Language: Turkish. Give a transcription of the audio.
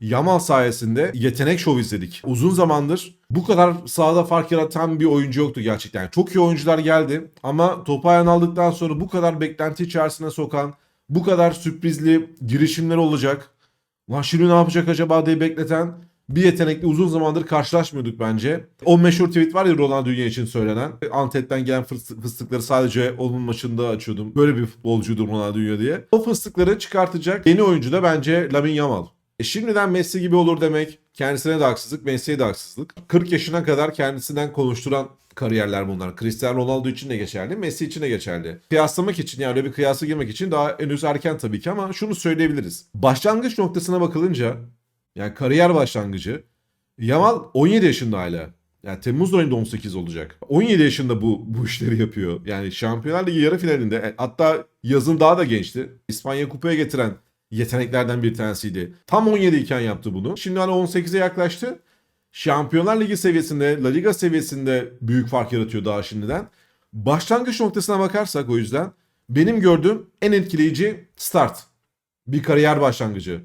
Yamal sayesinde yetenek şov izledik. Uzun zamandır bu kadar sahada fark yaratan bir oyuncu yoktu gerçekten. Çok iyi oyuncular geldi ama topu ayağına aldıktan sonra bu kadar beklenti içerisine sokan, bu kadar sürprizli girişimler olacak. Lan şimdi ne yapacak acaba diye bekleten bir yetenekli uzun zamandır karşılaşmıyorduk bence. O meşhur tweet var ya Ronaldinho için söylenen. Antep'ten gelen fıs- fıstıkları sadece onun maçında açıyordum. Böyle bir futbolcuydu Ronaldinho diye. O fıstıkları çıkartacak yeni oyuncu da bence Lamine Yamal. E şimdiden Messi gibi olur demek kendisine de haksızlık, Messi'ye de haksızlık. 40 yaşına kadar kendisinden konuşturan kariyerler bunlar. Cristiano Ronaldo için de geçerli, Messi için de geçerli. Kıyaslamak için yani öyle bir kıyasa girmek için daha henüz erken tabii ki ama şunu söyleyebiliriz. Başlangıç noktasına bakılınca yani kariyer başlangıcı Yamal 17 yaşında hala. Yani Temmuz ayında 18 olacak. 17 yaşında bu bu işleri yapıyor. Yani Şampiyonlar Ligi yarı finalinde e, hatta yazın daha da gençti. İspanya kupaya getiren yeteneklerden bir tanesiydi. Tam 17 iken yaptı bunu. Şimdi hani 18'e yaklaştı. Şampiyonlar Ligi seviyesinde, La Liga seviyesinde büyük fark yaratıyor daha şimdiden. Başlangıç noktasına bakarsak o yüzden benim gördüğüm en etkileyici start. Bir kariyer başlangıcı.